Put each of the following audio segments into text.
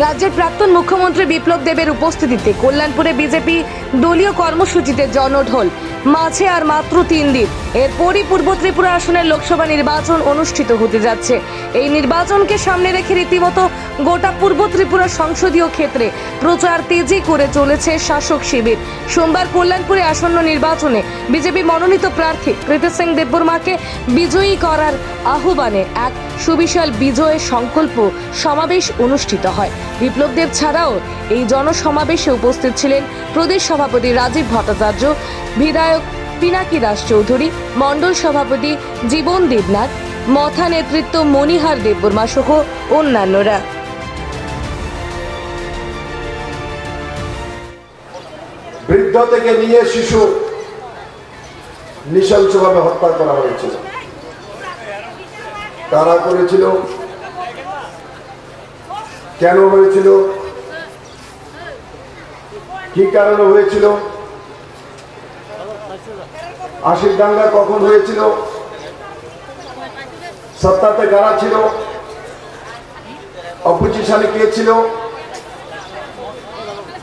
রাজ্যের প্রাক্তন মুখ্যমন্ত্রী বিপ্লব দেবের উপস্থিতিতে কল্যাণপুরে বিজেপি দলীয় কর্মসূচিতে জনঢল। মাঝে আর মাত্র তিন দিন। এরপরই পূর্ব ত্রিপুরা আসনের লোকসভা নির্বাচন অনুষ্ঠিত হতে যাচ্ছে। এই নির্বাচনকে সামনে রেখে রীতিমতো গোটা পূর্ব ত্রিপুরা সংসদীয় ক্ষেত্রে প্রচার তেজি করে চলেছে শাসক শিবির। সোমবার কল্যাণপুরে আসন্ন নির্বাচনে বিজেপি মনোনীত প্রার্থী কৃতি সিং দেববর্মাকে বিজয়ী করার আহ্বানে এক সুবিশাল বিজয়ের সংকল্প সমাবেশ অনুষ্ঠিত হয়। বিপ্লব দেব ছাড়াও এই জনসমাবেশে উপস্থিত ছিলেন প্রদেশ সভাপতি রাজীব ভট্টাচার্য, বিধায়ক পিনাকি দাস চৌধুরী মণ্ডল সভাপতি জীবন দেবনাথ, মথা নেতৃত্ব মণিহার দেববর্মা সহ অন্যান্যরা। বৃদ্ধ থেকে নিয়ে শিশু নৃশংসভাবে হত্যা করা হয়েছিল কারা করেছিল, কেন হয়েছিল, কি কারণে হয়েছিল? আশির দাঙ্গা কখন হয়েছিল? সত্তাতে কারা ছিল? অপোজিশনে কে ছিল?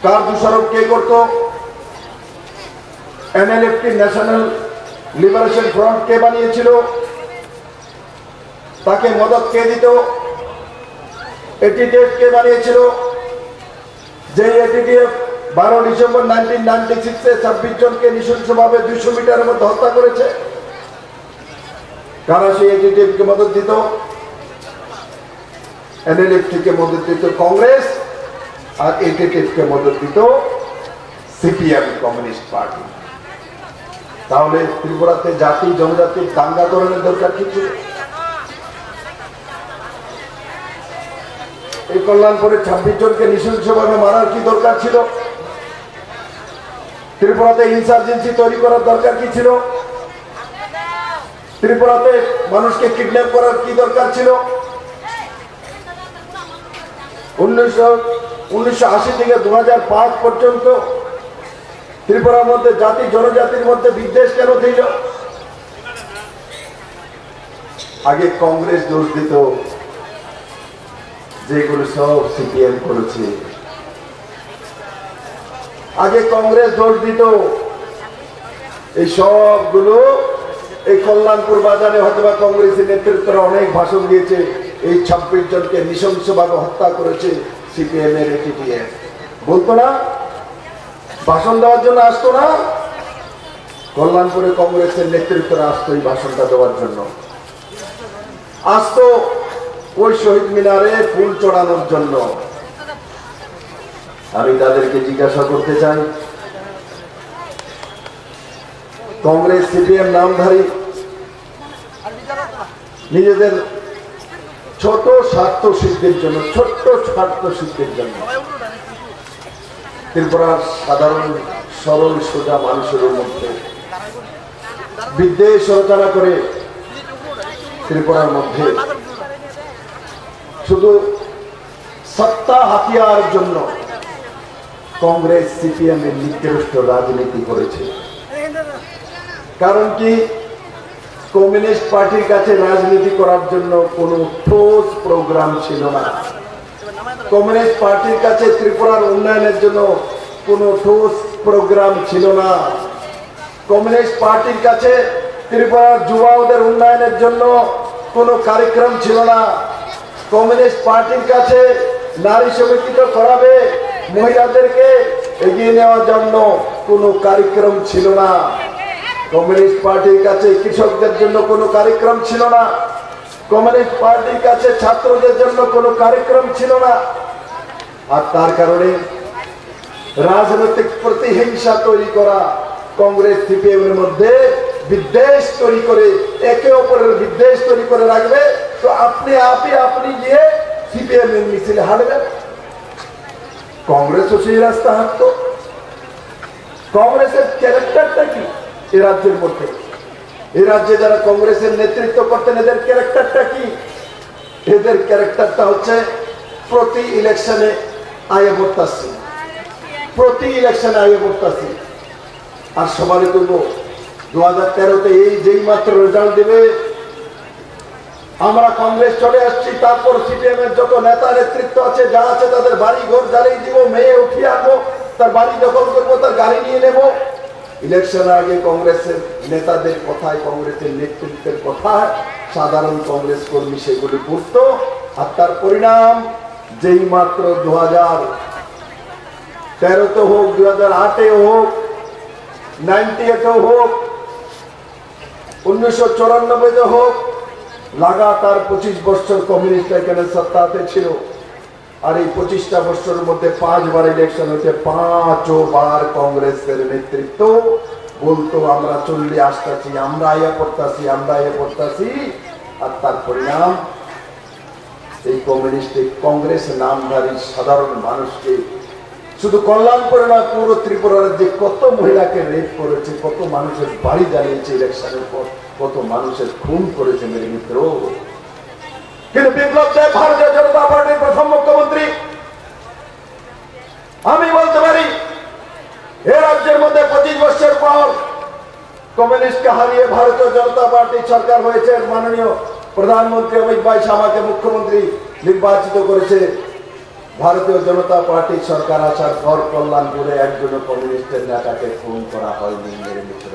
কার দোষারোপ কে করতো? এনএলএফটি ন্যাশনাল লিবারেশন ফ্রন্ট কে বানিয়েছিল? তাকে মদত কে দিত? এটিডিএফ কে বানিয়েছিল? যে এটিডিএফ বারো ডিসেম্বর নাইনটিন নাইনটি সিক্সে ছাব্বিশ জনকে নৃশংসভাবে দুইশো মিটারের মধ্যে হত্যা করেছে। কারা সেই এটিডিএফ মদত দিত? এনএলএফটি কে মদত দিত কংগ্রেস, আর এটিডিএফ মদত দিত সিপিএম কমিউনিস্ট পার্টি। তাহলে ত্রিপুরাতে জাতি, জনজাতির দাঙ্গা করানোর দরকার কি ছিল? এই কল্যাণপুরে ছাব্বিশ জনকে নৃশংসভাবে মারার কি দরকার ছিল? ত্রিপুরাতে ইনসার্জেন্সি তৈরি করার দরকার কি ছিল? ত্রিপুরাতে মানুষকে কিডন্যাপ করার কি দরকার ছিল? উনিশশো উনিশশো থেকে দুহাজার পাঁচ পর্যন্ত ত্রিপুরার মধ্যে জাতি, জনজাতির মধ্যে বিদ্বেষ কেন ছিল? আগে কংগ্রেস দোষ দিত, যেগুলো সব সিপিএম করেছে। আগে কংগ্রেস দোষ দিত। এই সবগুলো এই কল্যাণপুর বাজারে হয়তো বা কংগ্রেসের নেতৃত্বরা অনেক ভাষণ দিয়েছে, এই ছাব্বিশ জনকে নৃশংসভাবে হত্যা করেছে সিপিএম এর বলতো না? ভাষণ দেওয়ার জন্য আসতো না? কল্যাণপুরে কংগ্রেসের নেতৃত্বরা আসতো এই ভাষণটা দেওয়ার জন্য। আসতো ওই শহীদ মিনারে ফুল চড়ানোর জন্য। আমি তাদেরকে জিজ্ঞাসা করতে চাই। কংগ্রেস সিপিএম নামধারী নিজেদের ছোট স্বার্থ সিদ্ধির জন্য, ছোট্ট স্বার্থ সিদ্ধির জন্য। ত্রিপুরার সাধারণ সরল, সোজা মানুষের মধ্যে বিদ্বেষ রচনা করে ত্রিপুরার মধ্যে শুধু সত্তা হাতিয়ার জন্য কংগ্রেস, সিপিএম এর নিকৃষ্ট রাজনীতি করেছে। কারণ কি, কমিউনিস্ট পার্টির কাছে রাজনীতি করার জন্য কোনো ঠোস প্রোগ্রাম ছিল না। কমিউনিস্ট পার্টির কাছে ত্রিপুরার উন্নয়নের জন্য কোনো ঠোস প্রোগ্রাম ছিল না। কমিউনিস্ট পার্টির কাছে ত্রিপুরার যুবাদের উন্নয়নের জন্য কোনো কার্যক্রম ছিল না। কমিউনিস্ট পার্টির কাছে নারী সমিতিটা করাবে মহিলাদেরকে এগিয়ে নেওয়ার জন্য কোনো কার্যক্রম ছিল না। কমিউনিস্ট পার্টির কাছে কৃষকদের জন্য কোনো কার্যক্রম ছিল না। কমিউনিস্ট পার্টির কাছে ছাত্রদের জন্য কোনো কার্যক্রম ছিল না। আর তার কারণে রাজনৈতিক প্রতিহিংসা তৈরি করা কংগ্রেস সিপিএম এর মধ্যে বিদ্বেষ তৈরি করে, একে অপরের বিদ্বেষ তৈরি করে রাখবে। তো আপনি আপনি আপনি গিয়ে সিপিএম এর মিছিলে হারবেন কংগ্রেসও সেই রাস্তা হাঁটতো। কংগ্রেসের ক্যারেক্টারটা কি? এ রাজ্যের মধ্যে। এ রাজ্যে যারা কংগ্রেসের নেতৃত্ব করতেন, এদের ক্যারেক্টারটা কি? এদের ক্যারেক্টারটা হচ্ছে প্রতি ইলেকশনে আয়ে বর্তাচ্ছি প্রতি ইলেকশনে আয়ে বর্তাচ্ছি আর সবারই করব দু হাজার তেরোতে এই যেই মাত্র রেজাল্ট দেবে আমরা কংগ্রেস চলে আসছি, তারপর সিপিএম এর যত নেতা নেতৃত্ব আছে যা আছে, তাদের বাড়ি ঘর জ্বালিয়ে দিব, মেয়ে উঠিয়ে আনব, তার বাড়ি দখল করব, তার গাড়ি নিয়ে নেব। ইলেকশন আগে কংগ্রেসের নেতাদের কথায়, কংগ্রেসের নেতৃত্বের কথায়, সাধারণ কংগ্রেস কর্মী সেগুলি করত আর তার পরিণাম যেই মাত্র দু হাজার তেরোতে হোক দু হাজার আটে হোক নাইনটি এতেও হোক, উনিশশো চুরানব্বইতে হোক লাগাতার পঁচিশ বছর কমিউনিস্ট এখানে সত্তাতে ছিল। আর এই পঁচিশটা বছরের মধ্যে পাঁচবার ইলেকশন হয়েছে পাঁচও বার কংগ্রেসের নেতৃত্ব। বলতো, আমরা চললে আসতেছি আমরা ইয়ে করতেছি আমরা ইয়ে করতেছি আর তার পরিণাম, এই কমিউনিস্ট কংগ্রেস নামধারী সাধারণ মানুষকে শুধু কল্যাণপুরে না পুরো ত্রিপুরার যে কত মহিলাকে রেপ করেছে, কত মানুষের বাড়ি জ্বালিয়েছে ইলেকশনের পর। কত মানুষের খুন করেছে মেরে মিত্র কিন্তু বিপ্লব দেব ভারতীয় জনতা পার্টির প্রথম মুখ্যমন্ত্রী। আমি বলতে পারি, এ রাজ্যের মধ্যে পঁচিশ বছর পর কমিউনিস্টকে হারিয়ে ভারতীয় জনতা পার্টি সরকার হয়েছে। মাননীয় প্রধানমন্ত্রী অমিত ভাই শামাকে মুখ্যমন্ত্রী নির্বাচিত করেছে। ভারতীয় জনতা পার্টি সরকার আসার পর কল্যাণপুরে একজন কমিউনিস্টের নেতাকে খুন করা হয়নি, মেরে মিত্র